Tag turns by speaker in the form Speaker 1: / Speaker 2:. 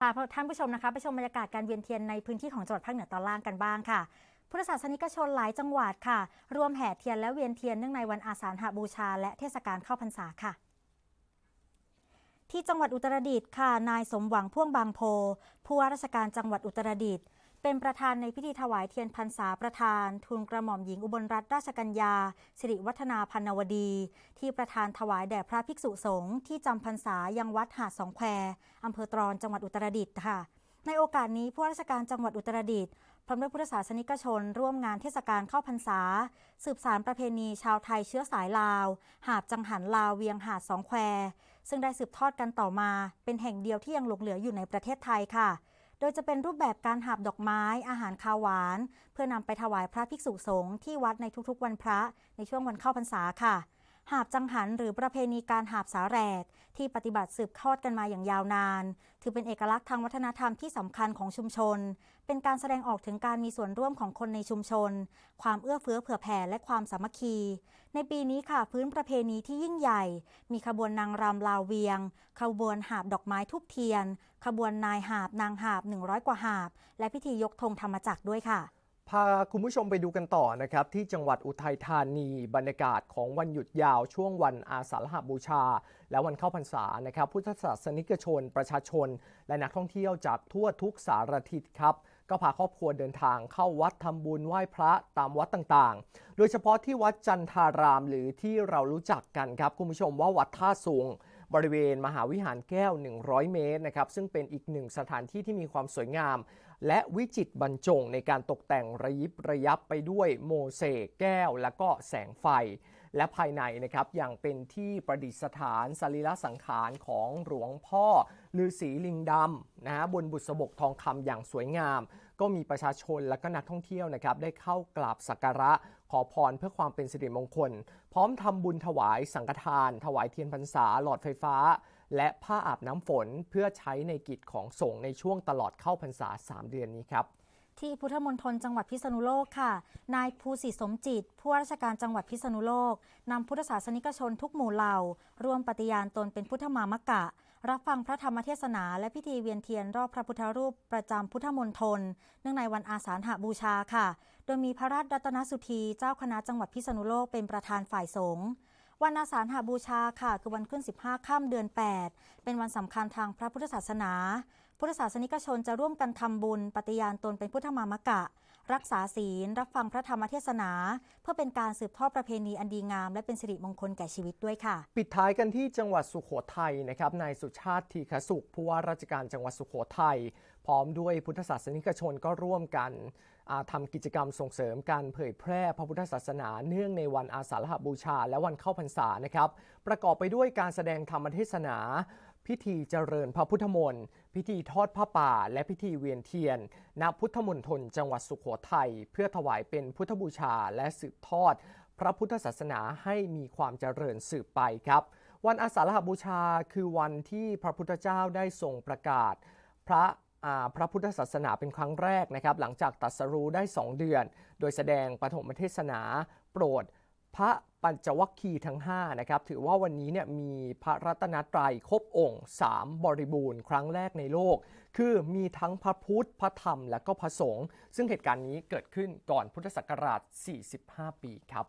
Speaker 1: พาท่านผู้ชมนะคะไปชมบรรยากาศการเวียนเทียนในพื้นที่ของจังหวัดภาคเหนือตอนล่างกันบ้างค่ะ พุทธศาสนิกชนหลายจังหวัดค่ะ รวมแห่เทียนและเวียนเทียนเนื่องในวันอาสาฬหบูชา และเทศกาลเข้าพรรษาค่ะที่จังหวัดอุตรดิตถ์ค่ะ นายสมหวังพ่วงบางโพ ผู้ว่าราชการจังหวัดอุตรดิตถ์ เป็นประธานในพิธีถวายเทียนพรรษาประธานทูลกระหม่อมหญิงอุบลรัตนราชกัญญา สิริวัฒนาพันนวดี ที่ประธานถวายแด่พระภิกษุสงฆ์ที่จำพรรษายังวัดหาดสองแควอำเภอตรอนจังหวัดอุตรดิตถ์ค่ะ ในโอกาสนี้ผู้ราชการจังหวัดอุตรดิตถ์พร้อมด้วยพุทธศาสนิกชน ร่วมงานเทศกาลเข้าพรรษา สืบสารประเพณีชาวไทยเชื้อสายลาว หาบจังหันลาวเวียงหาดสองแควซึ่งได้สืบทอดกันต่อมา เป็นแห่งเดียวที่ยังหลงเหลืออยู่ในประเทศไทยค่ะ โดยจะเป็นรูปแบบการหาบดอกไม้ อาหารคาวหวาน เพื่อนำไปถวายพระภิกษุสงฆ์ที่วัดในทุกๆ วันพระในช่วงวันเข้าพรรษาค่ะ หาบจังหันหรือประเพณีการหาบสาแหรก ที่ปฏิบัติสืบทอดกันมาอย่างยาวนาน ถือเป็นเอกลักษณ์ทางวัฒนธรรมที่สำคัญของชุมชน เป็นการแสดงออกถึงการมีส่วนร่วมของคนในชุมชน ความเอื้อเฟื้อเผื่อแผ่และความสามัคคี ในปีนี้ค่ะพื้นประเพณีที่ยิ่งใหญ่ มีขบวนนางรำลาวเวียง ขบวนหาบดอกไม้ทุบเทียน ขบวนนายหาบนางหาบ 100 กว่าหาบ และพิธียกธงธรรมจักรด้วยค่ะ
Speaker 2: พาคุณผู้ชมไปดูกันต่อนะครับ ที่จังหวัดอุทัยธานีบรรยากาศของวันหยุดยาวช่วงวันอาสาฬหบูชา และวันเข้าพรรษานะครับ พุทธศาสนิกชน ประชาชน และนักท่องเที่ยวจากทั่วทุกสารทิศครับ ก็พาครอบครัวเดินทางเข้าวัดทำบุญไหว้พระตามวัดต่างๆ โดยเฉพาะที่วัดจันทารามหรือที่เรารู้จักกันครับคุณผู้ชมว่าวัดท่าสูง บริเวณมหาวิหารแก้ว 100 เมตรนะครับซึ่งเป็นอีกหนึ่งสถานที่ที่มีความสวยงาม และวิจิตรบรรจงในการตกแต่งระยิบระยับไปด้วยโมเสกแก้ว และก็แสงไฟ และภายในนะครับยังเป็นที่ประดิษฐานสรีระสังขารของหลวงพ่อฤาษีลิงดำนะฮะบนบุษบกทองคำอย่างสวยงาม ก็มีประชาชนและก็นักท่องเที่ยวนะครับได้เข้ากราบสักการะขอพรเพื่อความเป็นสิริมงคล พร้อมทำบุญถวายสังฆทาน ถวายเทียนพรรษา หลอดไฟฟ้า และผ้าอาบน้ำฝนเพื่อใช้ในกิจของสงฆ์ในช่วงตลอดเข้าพรรษา 3 เดือนนี้ครับ
Speaker 1: ที่พุทธมณฑลจังหวัดพิษณุโลกค่ะ นายภูสิสมจิต ผู้ว่าราชการจังหวัดพิษณุโลก นำพุทธศาสนิกชนทุกหมู่เหล่า ร่วมปฏิญาณตนเป็นพุทธมามกะ รับฟังพระธรรมเทศนา และพิธีเวียนเทียนรอบพระพุทธรูปประจำพุทธมณฑล เนื่องในวันอาสาฬหบูชาค่ะ โดยมีพระราชรัตนสุธีเจ้าคณะจังหวัดพิษณุโลกเป็นประธานฝ่ายสงฆ์วันอาสาฬหบูชาค่ะ คือวันขึ้น 15 ค่ำเดือน 8 เป็นวันสำคัญทางพระพุทธศาสนา พุทธศาสนิกชนจะร่วมกันทำบุญ ปฏิญาณตนเป็นพุทธมามกะ รักษาศีล รับฟังพระธรรมเทศนา เพื่อเป็นการสืบทอดประเพณีอันดีงาม และเป็นสิริมงคลแก่ชีวิตด้วยค่ะ
Speaker 2: ปิดท้ายกันที่จังหวัดสุขโขทัยนะครับนายสุชาติทีขสุขผู้ว่าราชการจังหวัดสุขโขทัยพร้อมด้วยพุทธศาสนิกชนก็ร่วมกันอ่าทำกิจกรรมส่งเสริมการเผยแพร่พระพุทธศาสนาเนื่องในวันอาสาฬหบูชา และวันเข้าพรรษานะครับ ประกอบไปด้วยการแสดงธรรมเทศนา พิธีเจริญพระพุทธมนต์ พิธีทอดผ้าป่า และพิธีเวียนเทียน ณ พุทธมณฑลจังหวัดสุขโขทัย เพื่อถวายเป็นพุทธบูชาและสืบทอด พระพุทธศาสนาให้มีความเจริญสืบไปครับ วันอาสาฬหบูชาคือวันที่พระพุทธเจ้าได้ทรงประกาศ พระพระพุทธศาสนาเป็นครั้งแรกนะครับ หลังจากตรัสรู้ได้ 2 เดือน โดยแสดงปฐมเทศนา โปรด พระปัญจวัคคีย์ทั้ง5นะครับถือว่าวันนี้เนี่ยมีพระรัตนตรัยครบองค์ 3 บริบูรณ์ครั้งแรกในโลก คือมีทั้งพระพุทธ พระธรรมและก็พระสงฆ์ซึ่งเหตุการณ์นี้เกิดขึ้นก่อนพุทธศักราช 45 ปีครับ